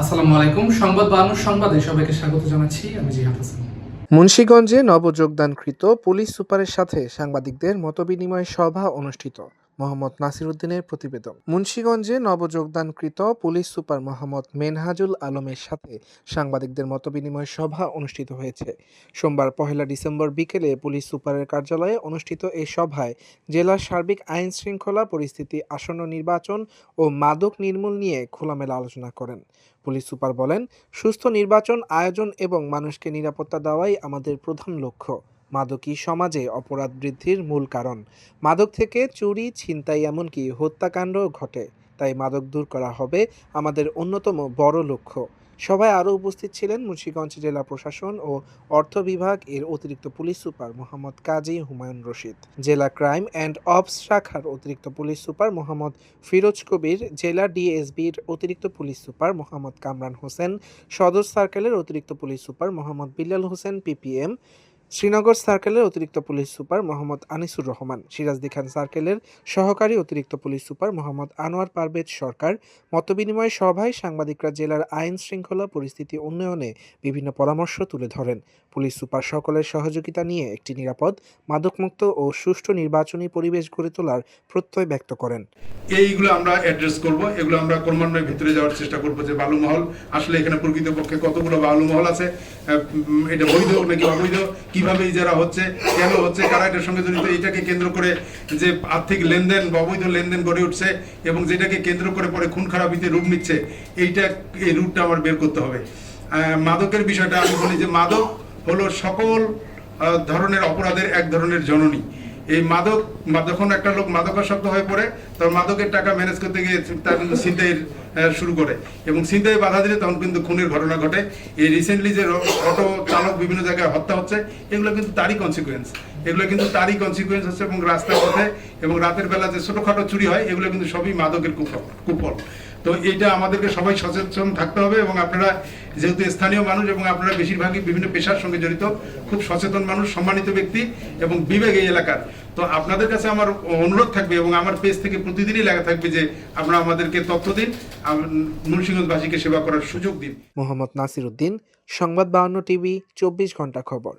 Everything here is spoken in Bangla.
আসসালামু আলাইকুম। সংবাদ সংবাদে সবাইকে স্বাগত জানাচ্ছি। আমি জিহাদ হাসান। মুন্সীগঞ্জে নবযোগদানকৃত পুলিশ সুপারের সাথে সাংবাদিকদের মতবিনিময় সভা অনুষ্ঠিত। মোহাম্মদ নাসিরুদ্দিনের প্রতিবেদন। মুন্সীগঞ্জে নবযোগদানকৃত পুলিশ সুপার মোহাম্মদ মেনহাজুল আলমের সাথে সাংবাদিকদের মতবিনিময় সভা অনুষ্ঠিত হয়েছে। সোমবার পহেলা ডিসেম্বর বিকেলে পুলিশ সুপারের কার্যালয়ে অনুষ্ঠিত এই সভায় জেলার সার্বিক আইন শৃঙ্খলা পরিস্থিতি, আসন্ন নির্বাচন ও মাদক নির্মূল নিয়ে খোলামেলা আলোচনা করেন। পুলিশ সুপার বলেন, সুস্থ নির্বাচন আয়োজন এবং মানুষকে নিরাপত্তা দেওয়াই আমাদের প্রধান লক্ষ্য। মাদকই সমাজে অপরাধ বৃদ্ধির মূল কারণ। মাদক থেকে চুরি, ছিনতাই এমনকি হত্যাকাণ্ড ঘটে, তাই মাদক দূর করা হবে আমাদের অন্যতম বড় লক্ষ্য। সভায় আরও উপস্থিত ছিলেন মুন্সিগঞ্জ জেলা প্রশাসন ও অর্থ বিভাগ এর অতিরিক্ত পুলিশ সুপার মোহাম্মদ কাজী হুমায়ুন রশিদ। জেলা ক্রাইম অ্যান্ড অপস শাখার অতিরিক্ত পুলিশ সুপার মোহাম্মদ ফিরোজ কবির, জেলা ডিএসবির অতিরিক্ত পুলিশ সুপার মোহাম্মদ কামরান হোসেন, সদর সার্কেলের অতিরিক্ত police super Mohammad Billal Hossain, PPM Srinagar সার্কেলের অতিরিক্ত police super Mohammad Anisur Rahman Sirajdikhan সার্কেলের সহকারী অতিরিক্ত পুলিশ সুপার মোহাম্মদ আনোয়ার পারভেজ সরকার, মতবিনিময় সভায় সাংবাদিকরা জেলার আইন শৃঙ্খলা পরিস্থিতি উন্নয়নে বিভিন্ন পরামর্শ তুলে ধরেন। পুলিশ সুপার সকলের সহযোগিতা নিয়ে একটি নিরাপদ, মাদকমুক্ত ও সুষ্ঠু নির্বাচনী পরিবেশ গড়ে তোলার প্রত্যয় ব্যক্ত করেন। এইগুলো আমরা অ্যাড্রেস করব, এগুলো আমরা ক্রমান্বয়ে ভিতরে যাওয়ার চেষ্টা করব যে বালুমহল, আসলে এখানে প্রকৃতপক্ষে কতগুলো বালুমহল আছে এটা বৈধ নাকি অবৈধ কীভাবে ইজারা হচ্ছে, কেন হচ্ছে, কারা এটার সঙ্গে জড়িত এটাকে কেন্দ্র করে যে আর্থিক লেনদেন বা অবৈধ লেনদেন গড়ে উঠছে এবং যেটাকে কেন্দ্র করে পরে খুন খারাপিতে রূপ নিচ্ছে, এইটা, এই রূপটা আমার বের করতে হবে। মাদকের বিষয়টা আমি বলি যে মাদক হলো সকল ধরনের অপরাধের এক ধরনের জননী। এই মাদক যখন একটা লোক মাদকাসক্ত হয়ে পড়ে, তখন মাদকের টাকা ম্যানেজ করতে গিয়ে তার ছিনতাইয়ের শুরু করে। এবং ছিনতাই বাধা দিলে তখন কিন্তু খুনের ঘটনা ঘটে। এই রিসেন্টলি যে অটো চালক বিভিন্ন জায়গায় হত্যা হচ্ছে, এগুলো কিন্তু তারই কনসিকুয়েন্স এগুলো কিন্তু তারই কনসিকুয়েন্স হচ্ছে এবং রাস্তার পথে এবং রাতের বেলা যে ছোটখাটো চুরি হয়, এগুলো কিন্তু সবই মাদকের কুফল কুফল। তো এটা আমাদেরকে সবাই সচেতন থাকতে হবে এবং আপনারা যেহেতু স্থানীয় মানুষ এবং আপনারা বেশিরভাগই বিভিন্ন পেশার সঙ্গে জড়িত, খুব সচেতন মানুষ, সম্মানিত ব্যক্তি এবং বিবেক এই এলাকার। তো আপনাদের কাছে আমার অনুরোধ থাকবে এবং আমার পেজ থেকে প্রতিদিনই লেখা থাকবে যে আপনারা আমাদেরকে তথ্য দিন মুন্সিগঞ্জবাসীকে সেবা করার সুযোগ দিন। মোহাম্মদ নাসির উদ্দিন, সংবাদ বাহান্ন টিভি, চব্বিশ ঘণ্টা খবর।